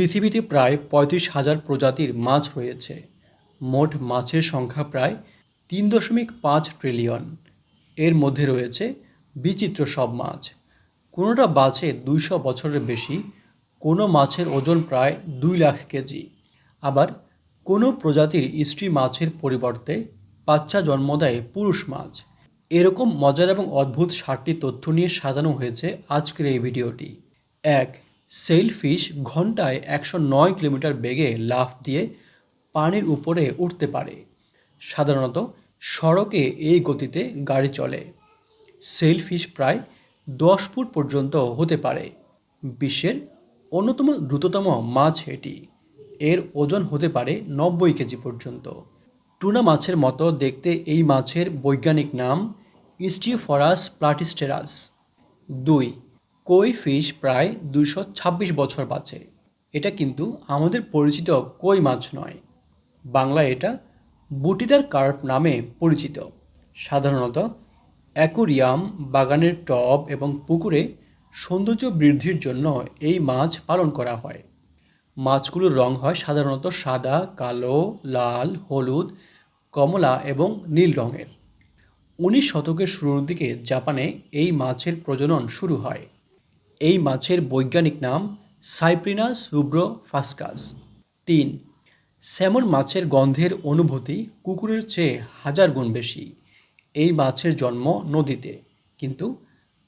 পৃথিবীতে প্রায় পঁয়ত্রিশ হাজার প্রজাতির মাছ রয়েছে। মোট মাছের সংখ্যা প্রায় তিন দশমিক পাঁচ ট্রিলিয়ন। এর মধ্যে রয়েছে বিচিত্র সব মাছ। কোনোটা বাঁচে দুইশো বছরের বেশি, কোনো মাছের ওজন প্রায় দুই লাখ কেজি। আবার কোনো প্রজাতির স্ত্রী মাছের পরিবর্তে বাচ্চা জন্ম দেয় পুরুষ মাছ। এরকম মজার এবং অদ্ভুত ষাটটি তথ্য নিয়ে সাজানো হয়েছে আজকের এই ভিডিওটি। এক সেলফিশ ঘন্টায় একশো নয় কিলোমিটার বেগে লাফ দিয়ে পানির উপরে উঠতে পারে। সাধারণত সড়কে এই গতিতে গাড়ি চলে। সেলফিশ প্রায় দশ ফুট পর্যন্ত হতে পারে। বিশ্বের অন্যতম দ্রুততম মাছ এটি। এর ওজন হতে পারে নব্বই কেজি পর্যন্ত। টুনা মাছের মতো দেখতে এই মাছের বৈজ্ঞানিক নাম ইস্টিফরাস প্লাটিস্টেরাস দুই কই ফিশ প্রায় দুশো ছাব্বিশ বছর বাঁচে। এটা কিন্তু আমাদের পরিচিত কই মাছ নয়। বাংলায় এটা বুটিদার কার্প নামে পরিচিত। সাধারণত অ্যাকোরিয়াম, বাগানের টব এবং পুকুরে সৌন্দর্য বৃদ্ধির জন্য এই মাছ পালন করা হয়। মাছগুলোর রং হয় সাধারণত সাদা, কালো, লাল, হলুদ, কমলা এবং নীল রঙের। উনিশ শতকের শুরুর দিকে জাপানে এই মাছের প্রজনন শুরু হয়। এই মাছের বৈজ্ঞানিক নাম সাইপ্রিনাস রুব্রো ফাস্কাস তিন স্যামন মাছের গন্ধের অনুভূতি কুকুরের চেয়ে হাজার গুণ বেশি। এই মাছের জন্ম নদীতে, কিন্তু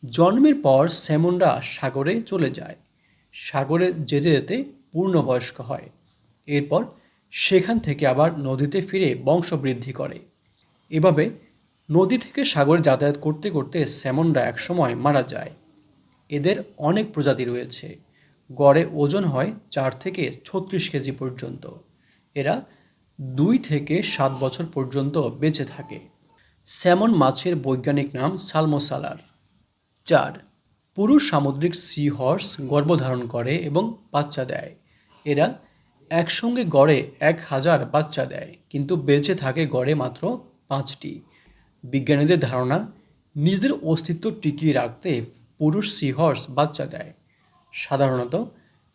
জন্মের পর স্যামনরা সাগরে চলে যায়। সাগরে যেতে যেতে পূর্ণবয়স্ক হয়। এরপর সেখান থেকে আবার নদীতে ফিরে বংশবৃদ্ধি করে। এভাবে নদী থেকে সাগরে যাতায়াত করতে করতে স্যামনরা একসময় মারা যায়। এদের অনেক প্রজাতি রয়েছে। গড়ে ওজন হয় চার থেকে ছত্রিশ কেজি পর্যন্ত। এরা দুই থেকে সাত বছর পর্যন্ত বেঁচে থাকে। স্যামন মাছের বৈজ্ঞানিক নাম সালমোসালার। চার, পুরুষ সামুদ্রিক সি হর্স গর্ভধারণ করে এবং বাচ্চা দেয়। এরা একসঙ্গে গড়ে এক হাজার বাচ্চা দেয়, কিন্তু বেঁচে থাকে গড়ে মাত্র পাঁচটি। বিজ্ঞানীদের ধারণা, নিজেদের অস্তিত্ব টিকিয়ে রাখতে পুরুষ সি হর্স বাচ্চা দেয়। সাধারণত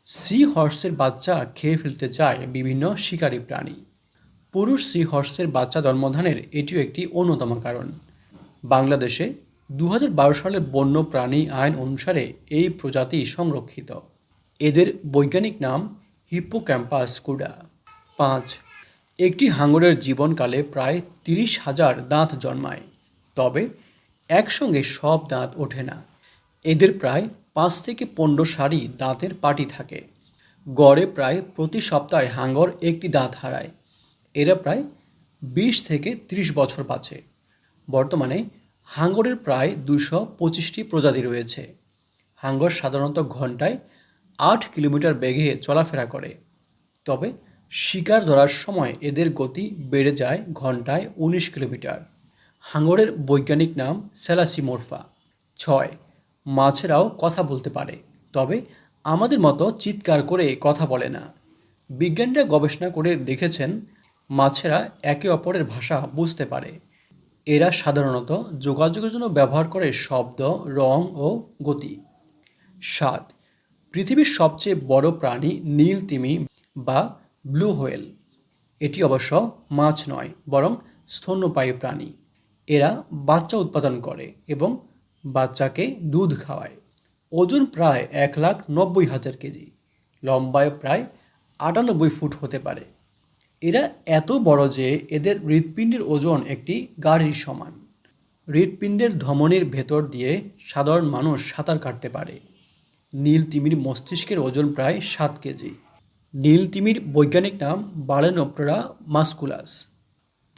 সি হর্সের বাচ্চা খেয়ে ফেলতে চায় বিভিন্ন শিকারী প্রাণী। পুরুষ সি হর্সের বাচ্চা জন্মধানের এটিও একটি অন্যতম কারণ। বাংলাদেশে দু হাজার বারো সালের বন্য প্রাণী আইন অনুসারে এই প্রজাতি সংরক্ষিত। এদের বৈজ্ঞানিক নাম হিপ্পোক্যাম্পাস কুডা পাঁচ, একটি হাঙরের জীবনকালে প্রায় তিরিশ হাজার দাঁত জন্মায়, তবে একসঙ্গে সব দাঁত ওঠে না। এদের প্রায় পাঁচ থেকে পনেরো সারি দাঁতের পাটি থাকে। গড়ে প্রায় প্রতি সপ্তাহে হাঙ্গর একটি দাঁত হারায়। এরা প্রায় বিশ থেকে ত্রিশ বছর বাঁচে। বর্তমানে হাঙ্গরের প্রায় দুশো পঁচিশটি প্রজাতি রয়েছে। হাঙ্গর সাধারণত ঘন্টায় আট কিলোমিটার বেগে চলাফেরা করে। তবে শিকার ধরার সময় এদের গতি বেড়ে যায় ঘন্টায় উনিশ কিলোমিটার। হাঙ্গরের বৈজ্ঞানিক নাম স্যালাসিমোরফা ছয় মাছেরাও কথা বলতে পারে। তবে আমাদের মতো চিৎকার করে কথা বলে না। বিজ্ঞানীরা গবেষণা করে দেখেছেন, মাছেরা একে অপরের ভাষা বুঝতে পারে। এরা সাধারণত যোগাযোগের জন্য ব্যবহার করে শব্দ, রং ও গতি। সাত, পৃথিবীর সবচেয়ে বড় প্রাণী নীল তিমি বা ব্লু হোয়েল। এটি অবশ্য মাছ নয়, বরং স্তন্যপায়ী প্রাণী। এরা বাচ্চা উৎপাদন করে এবং বাচ্চাকে দুধ খাওয়ায়। ওজন প্রায় এক লাখ নব্বই হাজার কেজি। লম্বায় প্রায় আটানব্বই ফুট হতে পারে। এরা এত বড় যে এদের হৃৎপিণ্ডের ওজন একটি গাড়ির সমান। হৃৎপিণ্ডের ধমনির ভেতর দিয়ে সাধারণ মানুষ সাঁতার কাটতে পারে। নীল তিমির মস্তিষ্কের ওজন প্রায় সাত কেজি। নীল তিমির বৈজ্ঞানিক নাম বালেনোপ্রা মাস্কুলাস।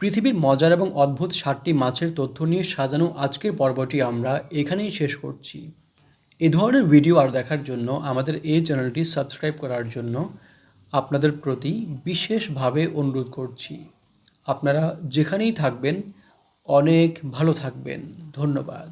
পৃথিবীর মজার এবং অদ্ভুত সাতটি মাছের তথ্য নিয়ে সাজানো আজকের পর্বটি আমরা এখানেই শেষ করছি। এ ধরনের ভিডিও আর দেখার জন্য আমাদের এই চ্যানেলটি সাবস্ক্রাইব করার জন্য আপনাদের প্রতি বিশেষভাবে অনুরোধ করছি। আপনারা যেখানেই থাকবেন, অনেক ভালো থাকবেন। ধন্যবাদ।